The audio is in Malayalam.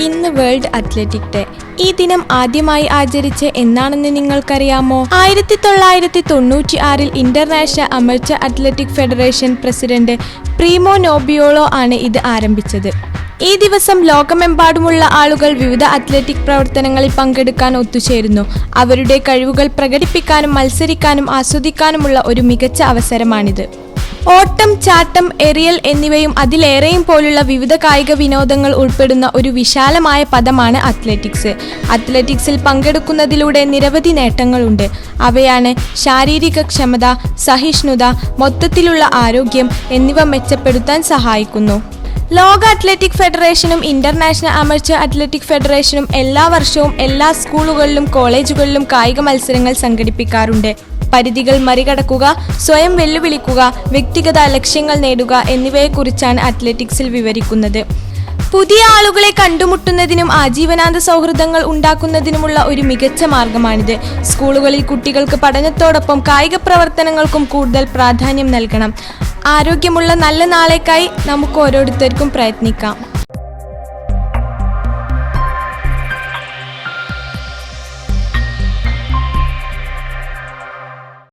ഇന്ന് വേൾഡ് അത്ലറ്റിക് ഡേ. ഈ ദിനം ആദ്യമായി ആചരിച്ച് എന്നാണെന്ന് നിങ്ങൾക്കറിയാമോ? ആയിരത്തി തൊള്ളായിരത്തി തൊണ്ണൂറ്റി ആറിൽ international amateur athletic federation president Primo Nebiolo ആണ് ഇത് ആരംഭിച്ചത്. ഈ ദിവസം ലോകമെമ്പാടുമുള്ള ആളുകൾ വിവിധ അത്ലറ്റിക് പ്രവർത്തനങ്ങളിൽ പങ്കെടുക്കാൻ ഒത്തുചേരുന്നു. അവരുടെ കഴിവുകൾ പ്രകടിപ്പിക്കാനും മത്സരിക്കാനും ആസ്വദിക്കാനുമുള്ള ഒരു മികച്ച അവസരമാണിത്. ഓട്ടം ചാട്ടം എറിയൽ എന്നിവയും അതിലേറെയും പോലുള്ള വിവിധ കായിക വിനോദങ്ങൾ ഉൾപ്പെടുന്ന ഒരു വിശാലമായ പദമാണ് അത്ലറ്റിക്സ്. അത്ലറ്റിക്സിൽ പങ്കെടുക്കുന്നതിലൂടെ നിരവധി നേട്ടങ്ങളുണ്ട്. അവയാണ് ശാരീരിക ക്ഷമത സഹിഷ്ണുത മൊത്തത്തിലുള്ള ആരോഗ്യം എന്നിവ മെച്ചപ്പെടുത്താൻ സഹായിക്കുന്നു. ലോക അത്ലറ്റിക് ഫെഡറേഷനും ഇന്റർനാഷണൽ അമർച്ചർ അത്ലറ്റിക് ഫെഡറേഷനും എല്ലാ വർഷവും എല്ലാ സ്കൂളുകളിലും കോളേജുകളിലും കായിക മത്സരങ്ങൾ സംഘടിപ്പിക്കാറുണ്ട്. പരിധികൾ മറികടക്കുക സ്വയം വെല്ലുവിളിക്കുക വ്യക്തിഗത ലക്ഷ്യങ്ങൾ നേടുക എന്നിവയെക്കുറിച്ചാണ് അത്ലറ്റിക്സിൽ വിവരിക്കുന്നത്. പുതിയ ആളുകളെ കണ്ടുമുട്ടുന്നതിനും ആജീവനാന്ത സൗഹൃദങ്ങൾ ഉണ്ടാക്കുന്നതിനുമുള്ള ഒരു മികച്ച മാർഗമാണിത്. സ്കൂളുകളിൽ കുട്ടികൾക്ക് പഠനത്തോടൊപ്പം കായിക പ്രവർത്തനങ്ങൾക്കും കൂടുതൽ പ്രാധാന്യം നൽകണം. ആരോഗ്യമുള്ള നല്ല നാളേക്കായി നമുക്ക് ഓരോരുത്തർക്കും പ്രയത്നിക്കാം.